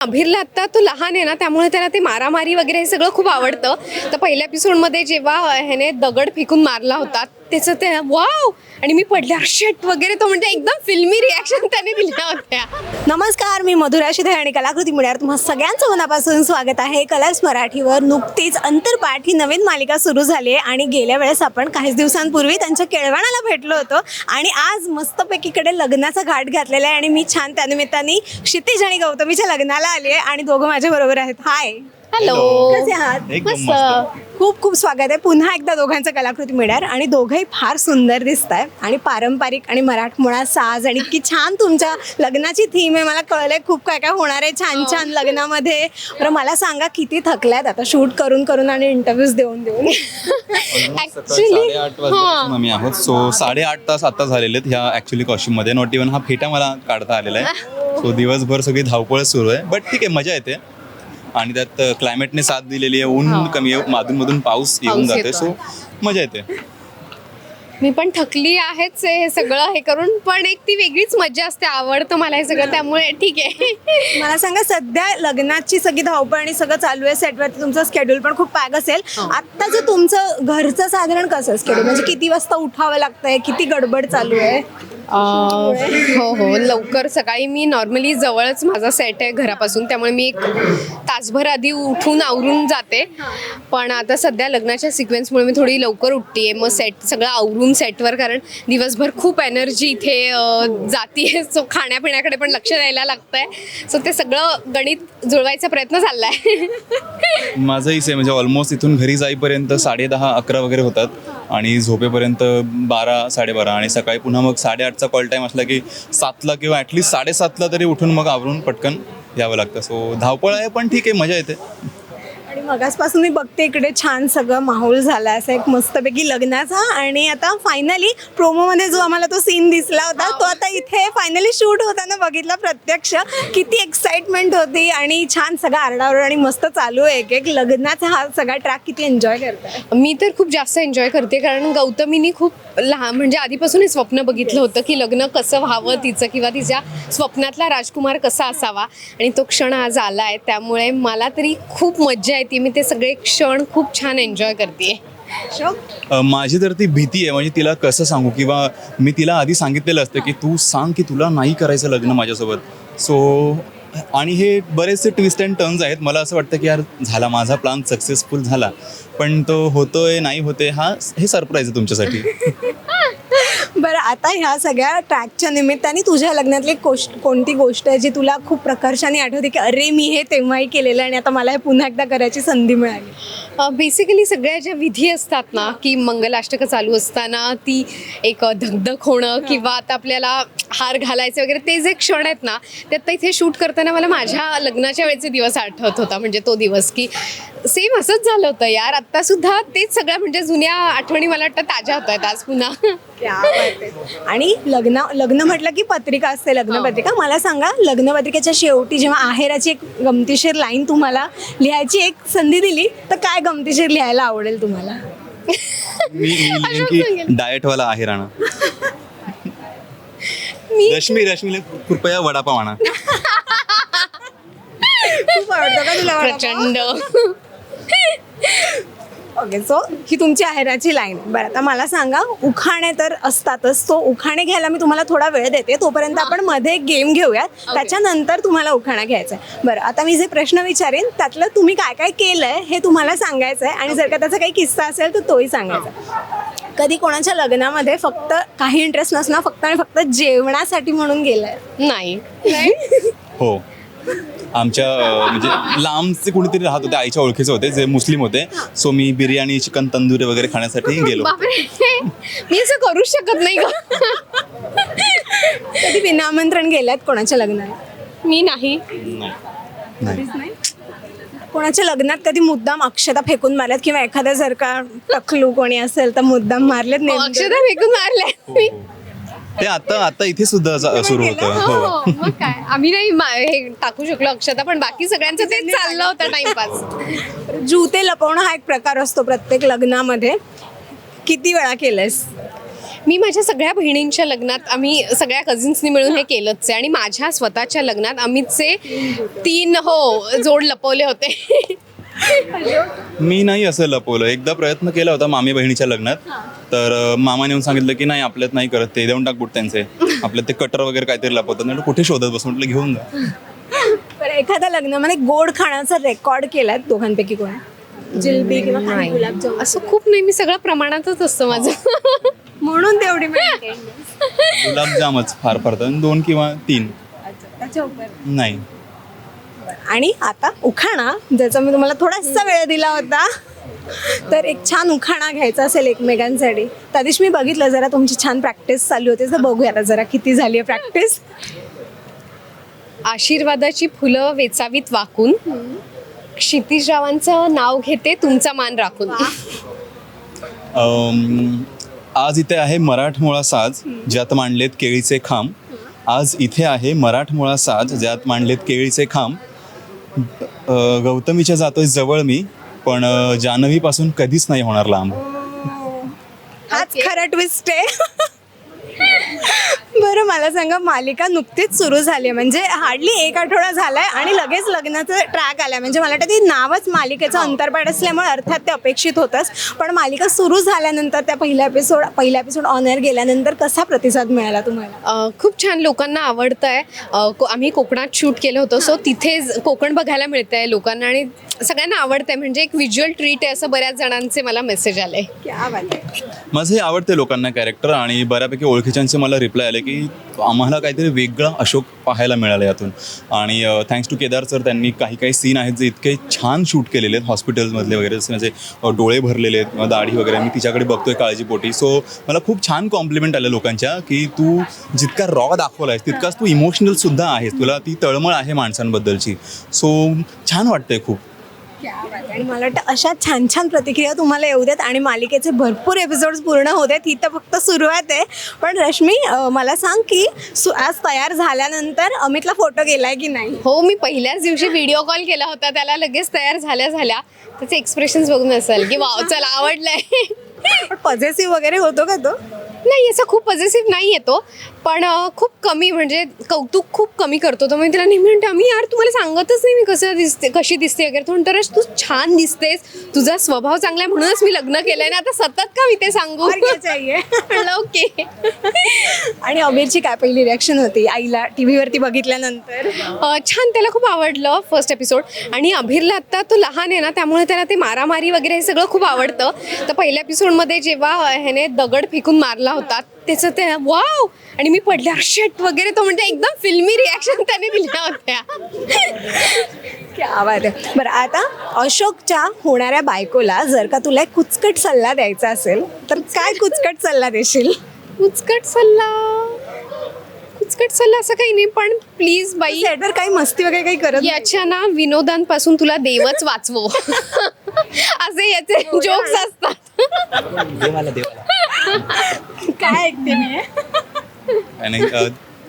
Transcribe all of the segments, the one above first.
अभिरला आत्ता तो लहान आहे ना त्यामुळे त्याला ते मारामारी वगैरे हे सगळं खूप आवडतं. तर पहिल्या एपिसोडमध्ये जेव्हा ह्याने दगड फेकून मारला होता त्याचं ते वाव! आणि मी पडले शेट वगैरे तो म्हणजे एकदम फिल्मी रिॲक्शन त्याने दिल्या होत्या. नमस्कार मी मधुरा शिधे आणि कलाकृती मिळणार तुम्हा सगळ्यांचं मनापासून स्वागत आहे. कलर्स मराठीवर नुकतीच अंतरपाठ ही नवीन मालिका सुरू झाली आहे आणि गेल्या वेळेस आपण काही दिवसांपूर्वी त्यांच्या केळवणाला भेटलो होतो आणि आज मस्तपैकीकडे लग्नाचा घाट घातलेला आहे आणि मी छान त्यानिमित्ताने क्षितिज आणि गौतमीच्या लग्नाला आली आहे आणि दोघं माझ्याबरोबर आहेत. हाय हॅलो कसे आहात? एकदम मस्त. मस्त. खूप खूप स्वागत आहे. पुन्हा एकदा दोघांचं कलाकृती मिळणार आणि दोघंही फार सुंदर दिसत आहे आणि पारंपरिक आणि मराठमोळा साज आणि इतकी छान तुमच्या लग्नाची थीम आहे. मला कळलंय खूप काय काय होणार आहे छान छान लग्नामध्ये. बरं मला सांगा किती थकल्यात? आता शूट करून करून आणि इंटरव्ह्यूज देऊन देऊन. ऍक्च्युली साडेआठ वाजल्यापासून आम्ही आहोत. सो साडेआठ तास आता झालेले आहेत ह्या ऍक्च्युली कॉस्ट्युममध्ये. नॉट इव्हन हा फेटा मला काढता आलेला आहे. सो दिवसभर सगळी धावपळच सुरू आहे. बट ठीक आहे मजा येते. आणि त्यात क्लायमेटने साथ दिलेली आहे. ऊन कमी आहे. मधून मधून पाऊस येऊन जाते येतो. सो मजा येते. मी पण थकली आहेच आहे हे सगळं हे करून पण एक ती वेगळीच मजा असते. आवडतं मला हे सगळं त्यामुळे ठीक आहे. मला सांगा सध्या लग्नाची सगळी धावपळ आणि सगळं चालू आहे. सेटवरती तुमचं स्केड्यूल पण खूप पॅक असेल. आत्ताचं तुमचं घरचं साधारण कसं स्केड्यूल म्हणजे किती वाजता उठावं लागतंय? किती गडबड चालू आहे? हो हो लवकर सकाळी मी नॉर्मली जवळच माझा सेट आहे घरापासून त्यामुळे मी एक तासभर आधी उठून आवरून जाते. पण आता सध्या लग्नाच्या सिक्वेन्समुळे मी थोडी लवकर उठते मग सेट सगळं आवरून सेटवर कारण दिवसभर खूप एनर्जी इथे जाते. सो खाण्यापिण्याकडे पण लक्ष द्यायला लागतं आहे सो ते सगळं गणित जुळवायचा प्रयत्न चाललाय. माझंही सेम म्हणजे ऑलमोस्ट इथून घरी जाईपर्यंत साडे दहा अकरा वगैरे होतात. आणि झोपेपर्यंत बारा साडेबारा आणि सकाळी पुन्हा मग साडेआठचा कॉल टाईम असला की सातला किंवा ॲटलीस्ट साडेसातला तरी उठून मग आवरून पटकन यावं लागतं. सो धावपळ आहे पण ठीक आहे मजा येते. आणि मगासपासून मी बघते इकडे छान सगळं माहोल झाला असं एक मस्तपैकी लग्नाचा. आणि आता फायनली प्रोमोमध्ये जो आम्हाला तो सीन दिसला होता तो आता इथे फायनली शूट होताना बघितला प्रत्यक्ष. किती एक्साइटमेंट होती आणि छान सगळं आरडाओरड आणि मस्त चालू आहे एक एक लग्नाचा हा सगळा ट्रॅक किती एन्जॉय करताय? मी तर खूप जास्त एन्जॉय करते कारण गौतमीनी खूप लहान म्हणजे आधीपासून हे स्वप्न बघितलं होतं की लग्न कसं व्हावं तिचं किंवा तिच्या स्वप्नातला राजकुमार कसा असावा. आणि तो क्षण आज आला आहे त्यामुळे मला तरी खूप मज्जा येते मी ते सगळे क्षण खूप छान एन्जॉय करते माझी तर ती भीती आहे म्हणजे तिला कसं सांगू? किंवा मी तिला आधी सांगितलेलं असतं की तू सांग की तुला नाही करायचं लग्न माझ्यासोबत. सो आणि हे बरेचसे ट्विस्ट अँड टर्न्स आहेत. मला असं वाटतं की यार झाला माझा प्लान सक्सेसफुल झाला. पण तो होतोय नाही होते हा हे सरप्राईज आहे तुमच्यासाठी. बरं आता ह्या सगळ्या ट्रॅकच्या निमित्ताने तुझ्या लग्नातली गोष्ट कोणती गोष्ट आहे जी तुला खूप प्रकर्षाने आठवते की अरे मी हे तेव्हाही केलेलं आणि आता मला हे पुन्हा एकदा करायची संधी मिळाली? बेसिकली सगळ्या ज्या विधी असतात ना की मंगलाष्टकं चालू असताना ती एक धगधग होणं किंवा आता आपल्याला हार घालायचे वगैरे ते जे क्षण आहेत ना ते आता इथे शूट करताना मला माझ्या लग्नाच्या वेळेचे दिवस आठवत होता. म्हणजे तो दिवस की सेम असंच झालं होतं यार. आत्ता सुद्धा तेच सगळ्या म्हणजे जुन्या आठवणी मला वाटतं ताज्या होत आहेत आज पुन्हा. क्या बात आहे. आणि लग्न लग्न म्हटलं की पत्रिका असते लग्न पत्रिका. मला सांगा लग्न पत्रिकेच्या शेवटी जेव्हा आहेराची एक गमतीशीर लाईन तुम्हाला लिहायची एक संधी दिली तर काय गमतीशीर लिहायला आवडेल तुम्हाला? मी की डाएटवाला आहे राणा. मी रश्मी रश्मीला कृपया वडापाव आणा. खूप आवडतं का तुला? प्रचंड. ओके सो ही तुमची आहेराची लाईन बरं आता मला सांगा उखाणे तर असतातच. तो उखाणे घ्यायला मी तुम्हाला थोडा वेळ देते. तोपर्यंत आपण मध्ये एक गेम घेऊयात. त्याच्यानंतर तुम्हाला उखाणा घ्यायचा आहे. बरं आता मी जे प्रश्न विचारेन त्यातलं तुम्ही काय काय केलंय हे तुम्हाला सांगायचं आहे. आणि जर का त्याचा काही किस्सा असेल तर तोही सांगायचा कधी कोणाच्या लग्नामध्ये फक्त काही इंटरेस्ट नसणार फक्त आणि फक्त जेवणासाठी म्हणून गेलंय? नाही. हो. आमच्या अ, म्हणजे लांबचे कुणीतरी राहत होते आईच्या ओळखीचे होते जे मुस्लिम होते. सो मी बिर्याणी चिकन तंदुरी वगैरे खाण्यासाठी गेलो. बापरे. मी असं करूच शकत नाही ग. कधी बिना आमंत्रण गेल्यात कोणाच्या लग्नात मी नाही. नाही. नाही. कोणाच्या लग्नात कधी मुद्दाम अक्षता फेकून मारल्यात किंवा एखाद्या जर का टकलू कोणी असेल तर मुद्दाम मारलेत नाही अक्षता फेकून मारल्या मी ते आता आता इथे सुद्धा सुरू होतं हो. हो हो, मग काय? आम्ही नाही हे टाकू शकलो अक्षता पण बाकी सगळ्यांचं तेच चाललं होतं टाइमपास. जुते लपवणं हा एक प्रकार असतो प्रत्येक लग्नामध्ये. किती वेळा केलंयस? मी माझ्या सगळ्या बहिणींच्या लग्नात आम्ही सगळ्या कझिन्सनी मिळून हे केलंच आहे आणि माझ्या स्वतःच्या लग्नात अमितचे तीन हो जोड लपवले होते. मी नाही असं लपवलं. एकदा प्रयत्न केला होता मामी बहिणीच्या लग्नात. तर मामाने येऊन सांगितलं की नाही आपल्यात नाही करत ते. देऊन टाक बुट त्यांचे. आपल्यात ते कटर वगैरे काहीतरी लपवतात. कुठे शोधत बसून म्हटलं घेऊन जा. बरं एखाद्या लग्नामध्ये गोड खाण्याचा रेकॉर्ड केलाय दोघांपैकी कोण? जिलबी किंवा असं खूप नाही. मी सगळं प्रमाणातच असतं माझं. म्हणून तेवढी. गुलाबजामच फार तर दोन किंवा तीन. त्याच्या उपर. नाही. आणि आता उखाणा ज्याचा मी तुम्हाला थोडासा वेळ दिला होता तर एक छान उखाणा घ्यायचा असेल एकमेकांसाठी. त्या दिवशी मी बघितलं जरा तुमची छान प्रॅक्टिस चालू होती तर बघूया आता जरा किती झाली आहे प्रॅक्टिस आशीर्वादाची फुलं वेचावीत वाकून. क्षितिजरावांचं नाव घेते तुमचा मान राखून. अम, आज इथे आहे मराठमोळा साज ज्यात मांडलेत केळीचे खांब. आज इथे आहे मराठमोळा साज ज्यात मांडलेत केळीचे खांब. गौतमीच्या जातोय जवळ मी पण जानवीपासून कधीच नाही होणार लांब. हाच खरा ट्विस्ट आहे. बरं मला सांगा मालिका नुकतीच सुरू झाली आहे म्हणजे हार्डली एक आठवडा झालाय आणि लगेच लग्नाचं ट्रॅक आलाय. म्हणजे मला वाटतं ती नावच मालिकेचं अंतर्पाठ असल्यामुळे अर्थात ते अपेक्षित होतंच. पण मालिका सुरू झाल्यानंतर त्या पहिल्या एपिसोड पहिला एपिसोड ऑन एअर गेल्यानंतर कसा प्रतिसाद मिळाला तुम्हाला? खूप छान लोकांना आवडतं आहे आम्ही कोकणात शूट केलं होतं. सो तिथेच कोकण बघायला मिळतं आहे लोकांना आणि सगळ्यांना आवडतं आहे म्हणजे एक व्हिज्युअल ट्रीट आहे असं बऱ्याच जणांचे मला मेसेज आले. माझं हे आवडते लोकांना कॅरेक्टर आणि बऱ्यापैकी ओळखीच्यांचे मला रिप्लाय आले की आम्हाला काहीतरी वेगळा अशोक पाहायला मिळाला यातून. आणि थँक्स टू केदार सर त्यांनी काही काही सीन आहेत जे इतके छान शूट केलेले आहेत हॉस्पिटलमधले वगैरे जसे माझे डोळे भरलेले आहेत किंवा दाढी वगैरे मी तिच्याकडे बघतोय काळजीपोटी. सो मला खूप छान कॉम्प्लिमेंट आल्या लोकांच्या की तू जितका रॉ दाखवला आहेस तितकाच तू इमोशनल सुद्धा आहेस. तुला ती तळमळ आहे माणसांबद्दलची. सो छान वाटतंय खूप. आणि मला वाटतं अशा छान छान प्रतिक्रिया तुम्हाला येऊ देत आणि मालिकेचे भरपूर एपिसोड्स पूर्ण होत आहेत ही तर फक्त सुरुवात आहे. पण रश्मी मला सांग की सु आज तयार झाल्यानंतर अमितला फोटो गेलाय की नाही? हो मी पहिल्याच दिवशी व्हिडिओ कॉल केला होता. त्याला लगेच तयार झाल्या झाल्या त्याचे एक्सप्रेशन्स बघून असेल की वाव चला आवडलंय. पण पॉझिटिव्ह वगैरे होतो का तो? नाही असं खूप पॉझिटिव्ह नाही येतो पण खूप कमी म्हणजे कौतुक खूप कमी करतो तर मी तिला नेहमी म्हणते आम्ही यार तुम्हाला सांगतच नाही मी कसं दिसते कशी दिसते वगैरे. तो म्हणतो "रश, तू छान दिसतेस. तुझा स्वभाव चांगला आहे म्हणूनच मी लग्न केलंय ना आता सतत का मी ते सांगू? ओके. आणि अमीरची काय पहिली रिॲक्शन होती? आईला टी व्हीवरती बघितल्यानंतर. छान त्याला खूप आवडलं फर्स्ट एपिसोड आणि अभिरला आत्ता तो लहान आहे ना त्यामुळे त्याला ते मारामारी वगैरे हे सगळं खूप आवडतं. तर पहिल्या एपिसोडमध्ये जेव्हा ह्याने दगड फेकून मारला होता त्याचं ते वाव! आणि मी पडल्या शेट वगैरे तो म्हणजे एकदम फिल्मी रिॲक्शन त्याने दिल्या होत्या. आवाज आहे. बरं आता अशोकच्या होणाऱ्या बायकोला जर का तुला एक कुचकट सल्ला द्यायचा असेल तर काय कुचकट सल्ला देशील? कुचकट सल्ला. कुचकट सल्ला असं काही नाही पण प्लीज बाई सेटर काही मस्ती वगैरे काही करत नाही. याच्या ना विनोदांपासून तुला देवच वाचवो. असे याचे जोक्स असतात. देवाला देवाला. काय ऐकते मी?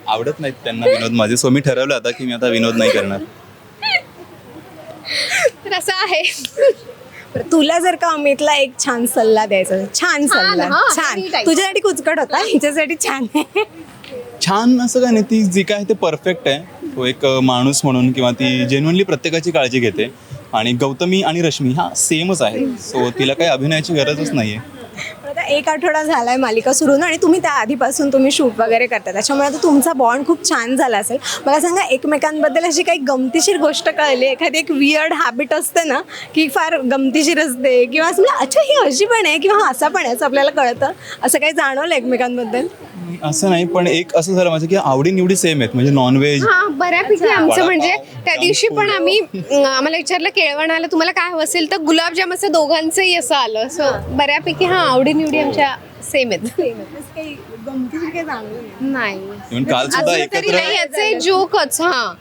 आवडत नाहीत त्यांना विनोद. माझे सो मी ठरवलं आता की मी आता विनोद नाही करणार. तर असं आहे. तुला जर का अमितला एक छान सल्ला द्यायचा छान सल्ला हा, छान. heavy type. तुझ्यासाठी कुचकट होता हिच्यासाठी छान आहे. छान असं काय नाही ती जी काय आहे ते परफेक्ट आहे. तो एक अ, माणूस म्हणून किंवा ती जेन्युनली प्रत्येकाची काळजी घेते. आणि गौतमी आणि रश्मी हा सेमच आहे. सो तिला काही अभिनयाची गरजच नाही आहे पण आता एक आठवडा झालाय मालिका सुरू आणि तुम्ही त्या आधीपासून तुम्ही शूट वगैरे करता. त्याच्यामुळे आता तुमचा बॉन्ड खूप छान झाला असेल. मला सांगा एकमेकांबद्दल अशी काही गमतीशीर गोष्ट कळली? एखादी एक वियर्ड हॅबिट असते ना की फार गमतीशीर असते किंवा असं म्हणजे, अच्छा ही अशी पण आहे किंवा असा पण आहे असं आपल्याला कळतं? असं काही जाणवलं एकमेकांबद्दल? असं नाही पण एक असं झालं माझं की आवडी निवडी सेम आहेत. म्हणजे नॉनव्हेज हा बऱ्यापैकी आमचं म्हणजे त्या दिवशी पण आम्ही अं, आम्हाला विचारलं केळवण आलं तुम्हाला काय हवं असेल तर गुलाबजाम असं दोघांचंही असं आलं. सो बऱ्यापैकी हा आवडी निवडी आमच्या सेम आहेत. काही गमतीशीर काही जाणवलं नाही. इव्हन काल सुद्धा तरी एकत्र नाही याचे जोकच हा.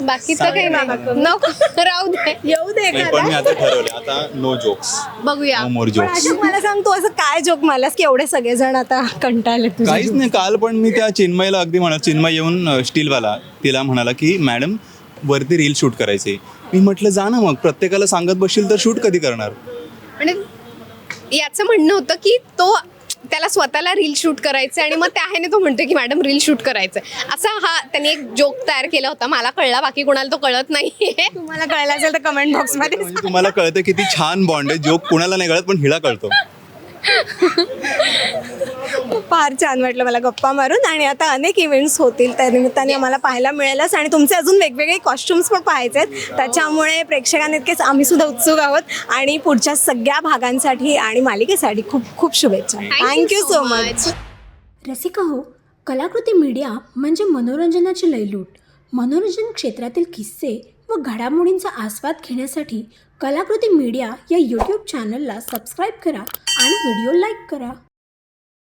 बाकीचं काही नाही. नको राहू दे. येऊ दे नाही, पण मी एखादा आता ठरवले आता नो जोक्स बघूया. नो मोर पण जोक्स अशोक मला सांग तू असं काय जोक मारलास की एवढे सगळेजण आता कंटाळले काहीच नाही काल पण मी त्या चिन्मयला अगदी म्हणा चिन्मय येऊन अ, स्टीलवाला तिला म्हणाला की मॅडम वरती रील शूट करायची. मी म्हटलं जा ना मग प्रत्येकाला सांगत बसशील तर शूट कधी करणार? आणि याचं म्हणणं होतं की तो त्याला स्वतःला रील शूट करायचं आणि मग त्या ह्याने तो म्हणतो की मॅडम रील शूट करायचं असा हा त्यांनी एक जोक तयार केला होता. मला कळला बाकी कोणाला तो कळत नाही तुम्हाला कळलं असेल तर कमेंट बॉक्समध्ये म्हणजे तुम्हाला कळतं किती छान बॉन्ड आहे. जोक कुणाला नाही कळत पण हिला कळतो. फार छान वाटलं मला गप्पा मारून. आणि आता अनेक इव्हेंट्स होतील त्या निमित्ताने आम्हाला पाहायला मिळेलच. आणि तुमचे अजून वेगवेगळे कॉस्ट्युम्स पण पाहायचे आहेत. त्याच्यामुळे प्रेक्षकांना इतकेच आम्ही सुद्धा उत्सुक आहोत. आणि पुढच्या सगळ्या भागांसाठी आणि मालिकेसाठी खूप खूप शुभेच्छा. थँक्यू सो मच रसिका हो कलाकृती मीडिया म्हणजे मनोरंजनाची लयलूट. मनोरंजन क्षेत्रातील किस्से व घडामोडींचा आस्वाद घेण्यासाठी कलाकृती मीडिया या यूट्यूब चॅनलला सबस्क्राईब करा आणि व्हिडिओ लाईक करा.